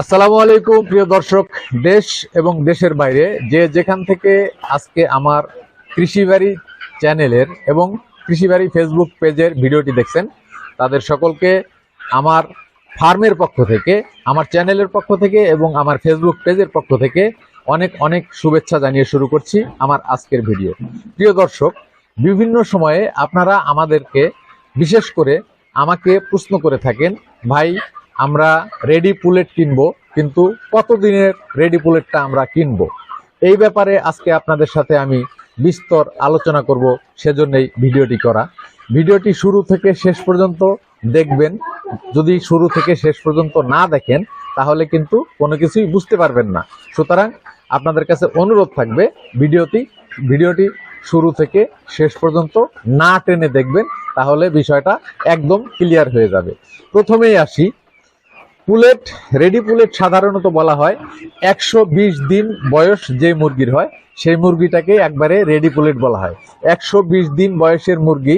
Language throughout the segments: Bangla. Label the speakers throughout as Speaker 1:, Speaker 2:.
Speaker 1: আসসালামু আলাইকুম, প্রিয় দর্শক, দেশ এবং দেশের বাইরে যে যেখান থেকে আজকে আমার কৃষিবাড়ি চ্যানেলের এবং কৃষিবাড়ি ফেসবুক পেজের ভিডিওটি দেখছেন, তাদের সকলকে আমার ফার্মের পক্ষ থেকে, আমার চ্যানেলের পক্ষ থেকে এবং আমার ফেসবুক পেজের পক্ষ থেকে অনেক অনেক শুভেচ্ছা জানিয়ে শুরু করছি আমার আজকের ভিডিও। প্রিয় দর্শক, বিভিন্ন সময়ে আপনারা আমাদেরকে বিশেষ করে আমাকে প্রশ্ন করে থাকেন, ভাই আমরা রেডি পুলেট কিনবো, কিন্তু কতদিনের রেডি পুলেটটা আমরা কিনব? এই ব্যাপারে আজকে আপনাদের সাথে আমি বিস্তর আলোচনা করব, সেজন্যই ভিডিওটি করা। ভিডিওটি শুরু থেকে শেষ পর্যন্ত দেখবেন। যদি শুরু থেকে শেষ পর্যন্ত না দেখেন, তাহলে কিন্তু কোনো কিছুই বুঝতে পারবেন না। সুতরাং আপনাদের কাছে অনুরোধ থাকবে, ভিডিওটি ভিডিওটি শুরু থেকে শেষ পর্যন্ত না টেনে দেখবেন, তাহলে বিষয়টা একদম ক্লিয়ার হয়ে যাবে। প্রথমেই আসি পুলেট, রেডি পুলেট সাধারণত বলা হয়, একশো বিশ দিন বয়স যে মুরগির হয়, সেই মুরগিটাকে একবারে রেডি পুলেট বলা হয়। একশো বিশ দিন বয়সের মুরগি,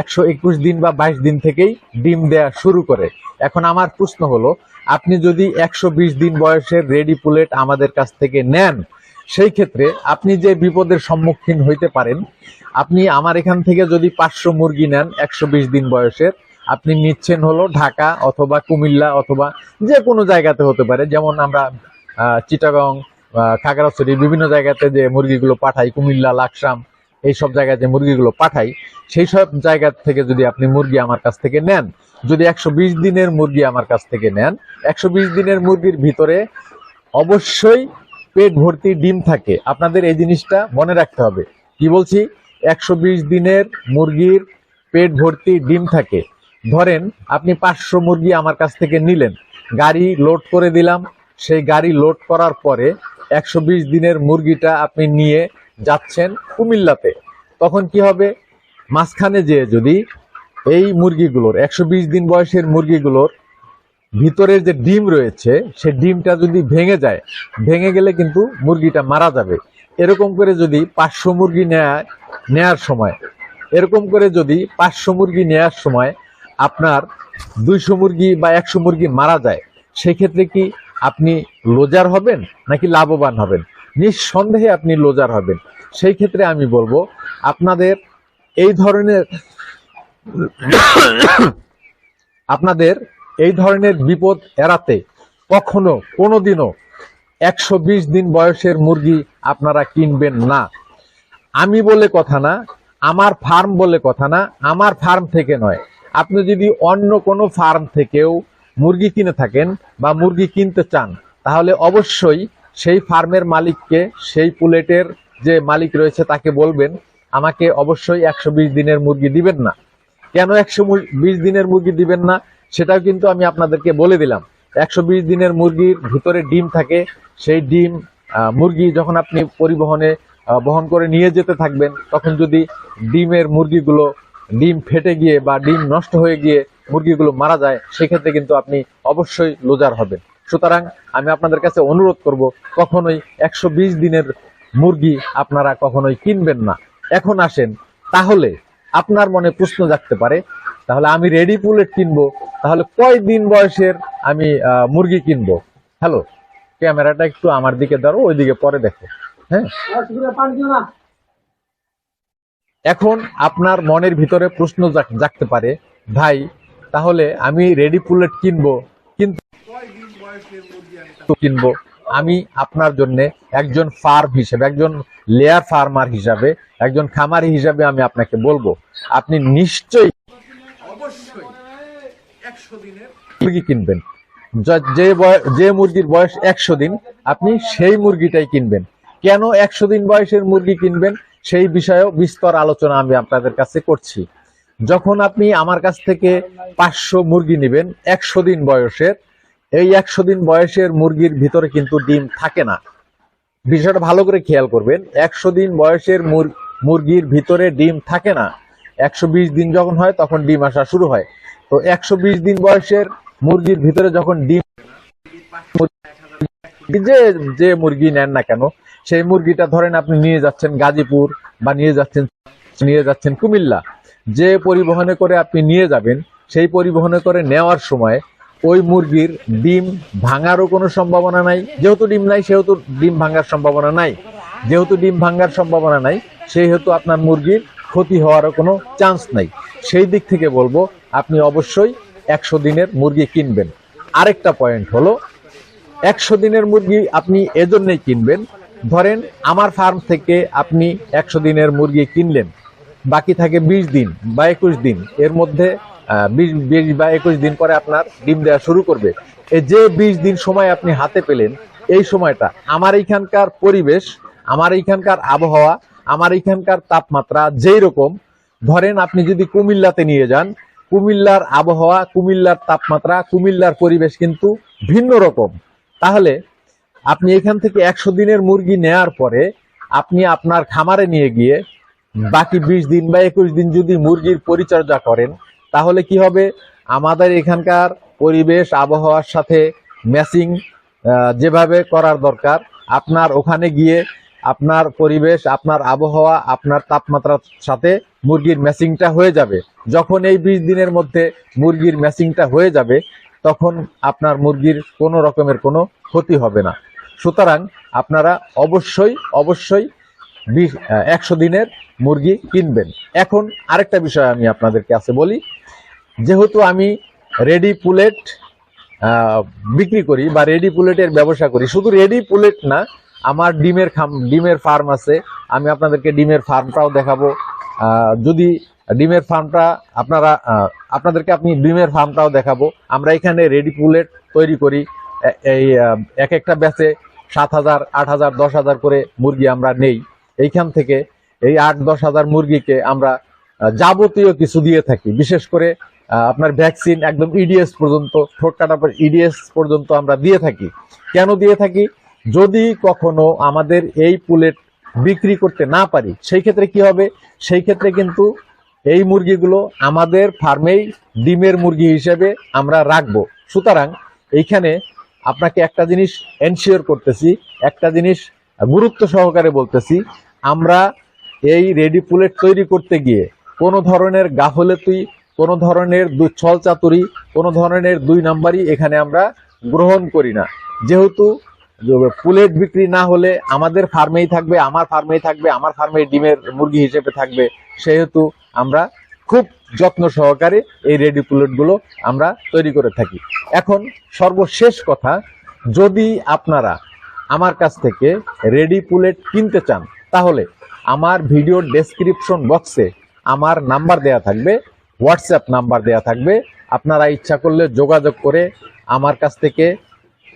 Speaker 1: একশো একুশ দিন বা বাইশ দিন থেকেই ডিম দেয়া শুরু করে। এখন আমার প্রশ্ন হলো, আপনি যদি একশো বিশ দিন বয়সের রেডি পুলেট আমাদের কাছ থেকে নেন, সেই ক্ষেত্রে আপনি যে বিপদের সম্মুখীন হইতে পারেন, আপনি আমার এখান থেকে যদি পাঁচশো মুরগি নেন একশো বিশ দিন বয়সের আপনি নিচ্ছেন হলো ঢাকা অথবা কুমিল্লা অথবা যে কোনো জায়গাতে হতে পারে। যেমন আমরা চিটাগং খাগড়াছড়ি বিভিন্ন জায়গাতে যে মুরগিগুলো পাঠাই, কুমিল্লা, লাকসাম এই সব জায়গায় যে মুরগিগুলো পাঠাই সেই সব জায়গা থেকে যদি আপনি মুরগি আমার কাছ থেকে নেন, যদি একশো বিশ দিনের মুরগি আমার কাছ থেকে নেন, একশো বিশ দিনের মুরগির ভিতরে অবশ্যই পেট ভর্তি ডিম থাকে। আপনাদের এই জিনিসটা মনে রাখতে হবে। কি বলছি? একশো বিশ দিনের মুরগির পেট ভর্তি ডিম থাকে। ধরেন আপনি পাঁচশো মুরগি আমার কাছ থেকে নিলেন, গাড়ি লোড করে দিলাম, সেই গাড়ি লোড করার পরে একশো বিশ দিনের মুরগিটা আপনি নিয়ে যাচ্ছেন কুমিল্লাতে। তখন কি হবে? মাঝখানে যেয়ে যদি এই মুরগিগুলোর, একশো বিশ দিন বয়সের মুরগিগুলোর ভিতরের যে ডিম রয়েছে সে ডিমটা যদি ভেঙে যায়, ভেঙে গেলে কিন্তু মুরগিটা মারা যাবে। এরকম করে যদি পাঁচশো মুরগি নেয়া নেয়ার সময়, এরকম করে যদি পাঁচশো মুরগি নেয়ার সময় আপনার দুইশো মুরগি বা একশো মুরগি মারা যায়, সেক্ষেত্রে কি আপনি লোজার হবেন নাকি লাভবান হবেন? নিঃসন্দেহে আপনি লোজার হবেন। সেই ক্ষেত্রে আমি বলব, আপনাদের এই ধরনের আপনাদের এই ধরনের বিপদ এড়াতে কখনো কোনো দিনও একশো বিশ দিন বয়সের মুরগি আপনারা কিনবেন না। আমি বলে কথা না, আমার ফার্ম বলে কথা না, আমার ফার্ম থেকে নয়। আপনি যদি অন্য কোনো ফার্ম থেকেও মুরগি কিনে থাকেন বা মুরগি কিনতে চান, তাহলে অবশ্যই সেই ফার্মের মালিককে সেই পুলেটের যে মালিক রয়েছে তাকে বলবেন, আমাকে অবশ্যই একশো বিশ দিনের মুরগি দিবেন না। কেন একশো বিশ দিনের মুরগি দিবেন না? সেটাও কিন্তু আমি আপনাদেরকে বলে দিলাম। একশো বিশ দিনের মুরগির ভিতরে ডিম থাকে, সেই ডিম মুরগি যখন আপনি পরিবহনে বহন করে নিয়ে যেতে থাকবেন, তখন যদি ডিমের মুরগিগুলো ডিম ফেটে গিয়ে বা ডিম নষ্ট হয়ে গিয়ে মুরগিগুলো মারা যায়, সেক্ষেত্রে কিন্তু আপনি অবশ্যই লোজার হবেন। সুতরাং আমি আপনাদের কাছে অনুরোধ করব, কখনোই একশো বিশ দিনের মুরগি আপনারা কখনোই কিনবেন না। এখন আসেন, তাহলে আপনার মনে প্রশ্ন জাগতে পারে, তাহলে আমি রেডি পুলেট কিনবো, তাহলে কয় দিন বয়সের আমি মুরগি কিনবো? হ্যালো ক্যামেরাটা একটু আমার দিকে ধরো, ওইদিকে পরে দেখো। হ্যাঁ? এখন আপনার মনের ভিতরে প্রশ্ন জাগ- জাগতে পারে, ভাই, তাহলে আমি রেডি পুলেট কিনবো? কিন্তু কিনবো। আমি আপনার জন্য একজন ফার্ম হিসেবে, একজন লেয়ার ফার্মার হিসাবে, একজন খামারি হিসাবে আমি আপনাকে বলব, আপনি নিশ্চয়ই মুরগি কিনবেন। যা- যে মুরগির বয়স একশো দিন, আপনি সেই মুরগিটাই কিনবেন। কেন একশো দিন বয়সের মুরগি কিনবেন? সেই বিষয়েও বিস্তর আলোচনা আমি আপনাদের কাছে করছি। যখন আপনি আমার কাছ থেকে পাঁচশো মুরগি নেবেন, একশো দিন বয়সের, এই একশো দিন বয়সের মুরগির ভিতরে কিন্তু ডিম থাকে না। বিষয়টা ভালো করে খেয়াল করবেন, একশো দিন বয়সের মুর- মুরগির ভিতরে ডিম থাকে না। একশো বিশ দিন যখন হয়, তখন ডিম আসা শুরু হয়। তো একশো বিশ দিন বয়সের মুরগির ভিতরে যখন ডিম যে যে মুরগি নেন না কেন, সেই মুরগিটা ধরেন আপনি নিয়ে যাচ্ছেন গাজীপুর বা নিয়ে যাচ্ছেন নিয়ে যাচ্ছেন কুমিল্লা। যে পরিবহনে করে আপনি নিয়ে যাবেন, সেই পরিবহনে করে নেওয়ার সময় ওই মুরগির ডিম ভাঙারও কোনো সম্ভাবনা নাই। যেহেতু ডিম নাই, সেহেতু ডিম ভাঙার সম্ভাবনা নাই। যেহেতু ডিম ভাঙার সম্ভাবনা নাই, সেহেতু আপনার মুরগির ক্ষতি হওয়ারও কোনো চান্স নাই। সেই দিক থেকে বলব, আপনি অবশ্যই একশো দিনের মুরগি কিনবেন। আরেকটা পয়েন্ট হলো একশো দিনের মুরগি আপনি এজন্যই কিনবেন। ধরেন, আমার ফার্ম থেকে আপনি একশো দিনের মুরগি কিনলেন। বাকি থাকে বিশ দিন বা একুশ দিন। এর মধ্যে বিশ বিশ বা একুশ দিন পরে আপনার ডিম দেওয়া শুরু করবে। এই যে বিশ দিন সময় আপনি হাতে পেলেন, এই সময়টা আমার এইখানকার পরিবেশ, আমার এইখানকার আবহাওয়া, আমার এইখানকার তাপমাত্রা যেই রকম। ধরেন, আপনি যদি কুমিল্লাতে নিয়ে যান, কুমিল্লার আবহাওয়া, কুমিল্লার তাপমাত্রা, কুমিল্লার পরিবেশ কিন্তু ভিন্ন রকম। তাহলে আপনি এখান থেকে একশো দিনের মুরগি নেয়ার পরে আপনি আপনার খামারে নিয়ে গিয়ে বাকি বিশ দিন বা একুশ দিন যদি মুরগির পরিচর্যা করেন, তাহলে কি হবে? আমাদের এখানকার পরিবেশ, আবহাওয়ার সাথে ম্যাচিং যেভাবে করার দরকার। আপনার ওখানে গিয়ে আপনার পরিবেশ, আপনার আবহাওয়া, আপনার তাপমাত্রার সাথে মুরগির ম্যাচিংটা হয়ে যাবে। যখন এই বিশ দিনের মধ্যে মুরগির ম্যাচিংটা হয়ে যাবে তখন আপনার মুরগির কোনো রকমের কোনো ক্ষতি হবে না। সুতরাং আপনারা অবশ্যই অবশ্যই বিশ একশো দিনের মুরগি কিনবেন। এখন আরেকটা বিষয় আমি আপনাদের কাছে বলি। যেহেতু আমি রেডি পুলেট বিক্রি করি বা রেডি পুলেটের ব্যবসা করি, শুধু রেডি পুলেট না, আমার ডিমের খাম, ডিমের ফার্ম আছে। আমি আপনাদেরকে ডিমের ফার্মটাও দেখাবো। যদি ডিমের ফার্মটা আপনারা আপনাদেরকে আপনি ডিমের ফার্মটাও দেখাবো। আমরা এখানে রেডি পুলেট তৈরি করি। এই এক একটা ব্যাচে সাত হাজার, আট হাজার, দশ হাজার করে মুরগি আমরা নেই। এইখান থেকে এই আট, দশ হাজার মুরগিকে আমরা যাবতীয় কিছু দিয়ে থাকি। বিশেষ করে আপনার ভ্যাকসিন একদম ইডিএস পর্যন্ত, ঠোঁট কাটার পর ইডিএস পর্যন্ত আমরা দিয়ে থাকি। কেন দিয়ে থাকি? যদি কখনো আমাদের এই পুলেট বিক্রি করতে না পারি, সেই ক্ষেত্রে কি হবে? সেই ক্ষেত্রে কিন্তু এই মুরগিগুলো আমাদের ফার্মেই ডিমের মুরগি হিসেবে আমরা রাখব। সুতরাং এইখানে আপনাকে একটা জিনিস এনশিওর করতেছি, একটা জিনিস গুরুত্ব সহকারে বলতেছি, আমরা এই রেডি পুলেট তৈরি করতে গিয়ে কোনো ধরনের গাফলেতুই কোনো ধরনের ছল চাতুরি, কোনো ধরনের দুই নাম্বারই এখানে আমরা গ্রহণ করি না। যেহেতু পুলেট বিক্রি না হলে আমাদের ফার্মেই থাকবে, আমার ফার্মেই থাকবে, আমার ফার্মে ডিমের মুরগি হিসেবে থাকবে। সেহেতু আমরা খুব যত্ন সহকারে এই রেডি পুলেটগুলো আমরা তৈরি করে থাকি। এখন সর্বশেষ কথা, যদি আপনারা আমার কাছ থেকে রেডি পুলেট কিনতে চান, তাহলে আমার ভিডিওর ডেসক্রিপশন বক্সে আমার নাম্বার দেয়া থাকবে, হোয়াটসঅ্যাপ নাম্বার দেয়া থাকবে। আপনারা ইচ্ছা করলে যোগাযোগ করে আমার কাছ থেকে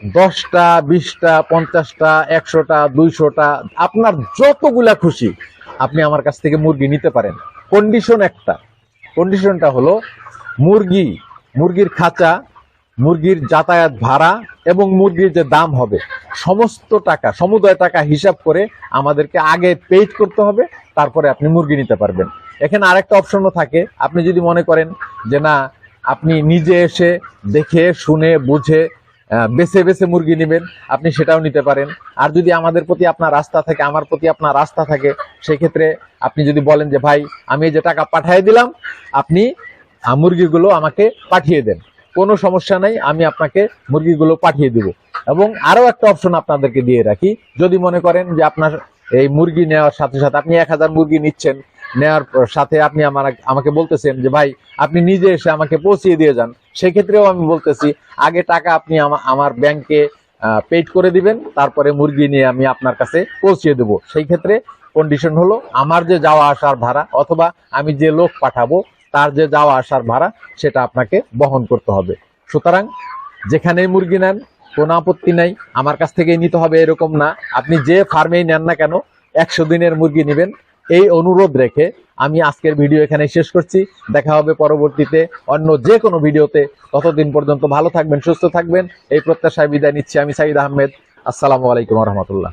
Speaker 1: দশটা, বিশটা, পঞ্চাশটা, একশোটা, দুইশোটা, আপনার যতগুলা খুশি আপনি আমার কাছ থেকে মুরগি নিতে পারেন। কন্ডিশন একটা। কন্ডিশনটা হলো মুরগি, মুরগির খাঁচা, মুরগির যাতায়াত ভাড়া এবং মুরগির যে দাম হবে, সমস্ত টাকা, সমুদয় টাকা হিসাব করে আমাদেরকে আগে পেইড করতে হবে, তারপরে আপনি মুরগি নিতে পারবেন। এখানে আরেকটা অপশনও থাকে। আপনি যদি মনে করেন যে না, আপনি নিজে এসে দেখে, শুনে, বুঝে বেছে বেছে মুরগি নেবেন, আপনি সেটাও নিতে পারেন। আর যদি আমাদের প্রতি আপনার রাস্তা থাকে, আমার প্রতি আপনার রাস্তা থাকে, সেক্ষেত্রে আপনি যদি বলেন যে, ভাই, আমি যে টাকা পাঠিয়ে দিলাম, আপনি মুরগিগুলো আমাকে পাঠিয়ে দেন। কোনো সমস্যা নাই, আমি আপনাকে মুরগিগুলো পাঠিয়ে দিব। এবং আরও একটা অপশন আপনাদেরকে দিয়ে রাখি। যদি মনে করেন যে, আপনার এই মুরগি নেওয়ার সাথে সাথে আপনি এক হাজার মুরগি নিচ্ছেন নেওয়ার সাথে আপনি আমার আমাকে বলতেছেন যে, ভাই, আপনি নিজে এসে আমাকে পৌঁছিয়ে দিয়ে যান। সেক্ষেত্রেও আমি বলতেছি, আগে টাকা আপনি আমার ব্যাংকে পেড করে দিবেন, তারপরে মুরগি নিয়ে আমি আপনার কাছে পৌঁছিয়ে দেব। সেই ক্ষেত্রে কন্ডিশন হলো, আমার যে যাওয়া আসার ভাড়া অথবা আমি যে লোক পাঠাবো, তার যে যাওয়া আসার ভাড়া, সেটা আপনাকে বহন করতে হবে। সুতরাং, যেখানেই মুরগি নেন, কোনো আপত্তি নাই, আমার কাছ থেকেই নিতে হবে এরকম না। আপনি যে ফার্মেই নেন না কেন, একশো দিনের মুরগি নেবেন এই অনুরোধ রেখে আমি আজকের ভিডিও এখানে শেষ করছি। দেখা হবে পরবর্তীতে অন্য যে কোনো ভিডিওতে। ততদিন পর্যন্ত ভালো থাকবেন, সুস্থ থাকবেন। এই প্রত্যাশায় বিদায় নিচ্ছি আমি সাইদ আহমেদ। আসসালামু আলাইকুম রহমতুল্লাহ।